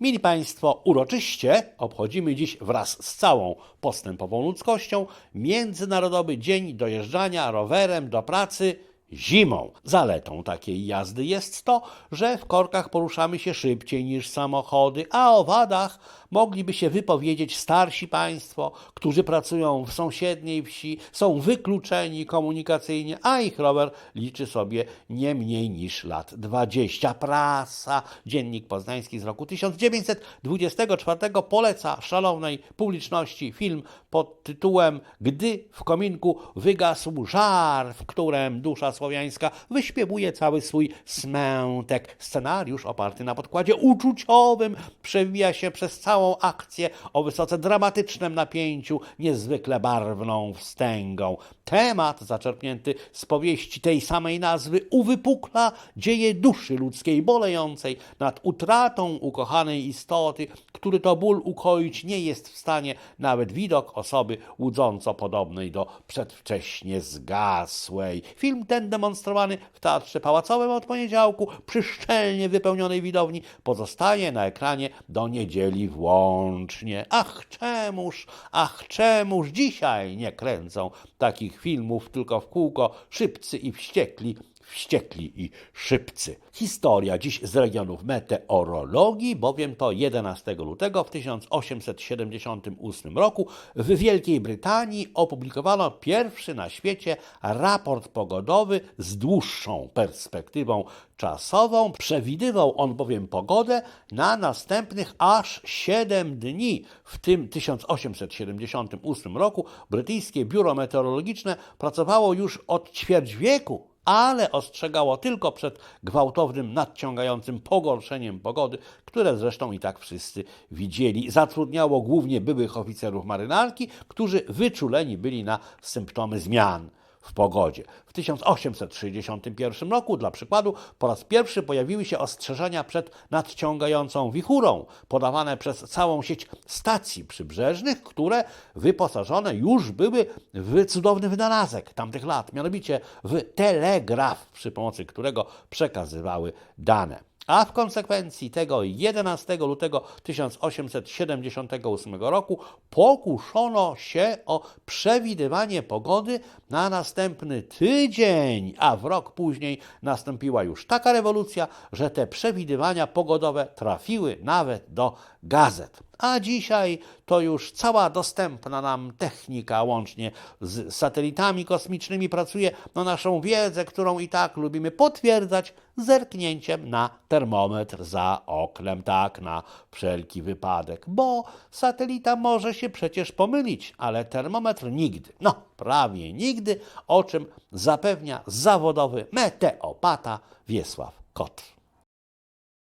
Mili Państwo, uroczyście obchodzimy dziś wraz z całą postępową ludzkością Międzynarodowy Dzień Dojeżdżania rowerem do pracy zimą. Zaletą takiej jazdy jest to, że w korkach poruszamy się szybciej niż samochody, a o wadach mogliby się wypowiedzieć starsi Państwo, którzy pracują w sąsiedniej wsi, są wykluczeni komunikacyjnie, a ich rower liczy sobie nie mniej niż lat 20. Prasa, Dziennik Poznański z roku 1924 poleca szalownej publiczności film pod tytułem Gdy w kominku wygasł żar, w którym dusza słowiańska wyśpiewuje cały swój smętek. Scenariusz oparty na podkładzie uczuciowym przewija się przez całą akcję o wysoce dramatycznym napięciu, niezwykle barwną wstęgą. Temat zaczerpnięty z powieści tej samej nazwy uwypukla dzieje duszy ludzkiej bolejącej nad utratą ukochanej istoty, który to ból ukoić nie jest w stanie nawet widok osoby łudząco podobnej do przedwcześnie zgasłej. Film ten demonstrowany w Teatrze Pałacowym od poniedziałku przy szczelnie wypełnionej widowni pozostaje na ekranie do niedzieli włącznie. Ach, czemuż, ach, czemuż dzisiaj nie kręcą takich filmów tylko w kółko szybcy i wściekli, wściekli i szybcy. Historia dziś z regionów meteorologii, bowiem to 11 lutego w 1878 roku w Wielkiej Brytanii opublikowano pierwszy na świecie raport pogodowy z dłuższą perspektywą czasową. Przewidywał on bowiem pogodę na następnych aż 7 dni. W tym 1878 roku brytyjskie biuro meteorologiczne pracowało już od ćwierć wieku ale ostrzegało tylko przed gwałtownym, nadciągającym pogorszeniem pogody, które zresztą i tak wszyscy widzieli. Zatrudniało głównie byłych oficerów marynarki, którzy wyczuleni byli na symptomy zmian w pogodzie. W 1861 roku, dla przykładu, po raz pierwszy pojawiły się ostrzeżenia przed nadciągającą wichurą, podawane przez całą sieć stacji przybrzeżnych, które wyposażone już były w cudowny wynalazek tamtych lat, mianowicie w telegraf, przy pomocy którego przekazywały dane. A w konsekwencji tego 11 lutego 1878 roku pokuszono się o przewidywanie pogody na następny tydzień, a w rok później nastąpiła już taka rewolucja, że te przewidywania pogodowe trafiły nawet do gazet. A dzisiaj to już cała dostępna nam technika, łącznie z satelitami kosmicznymi, pracuje na naszą wiedzę, którą i tak lubimy potwierdzać zerknięciem na termometr za oknem, tak, na wszelki wypadek, bo satelita może się przecież pomylić, ale termometr nigdy, no prawie nigdy, o czym zapewnia zawodowy meteopata Wiesław Kotr.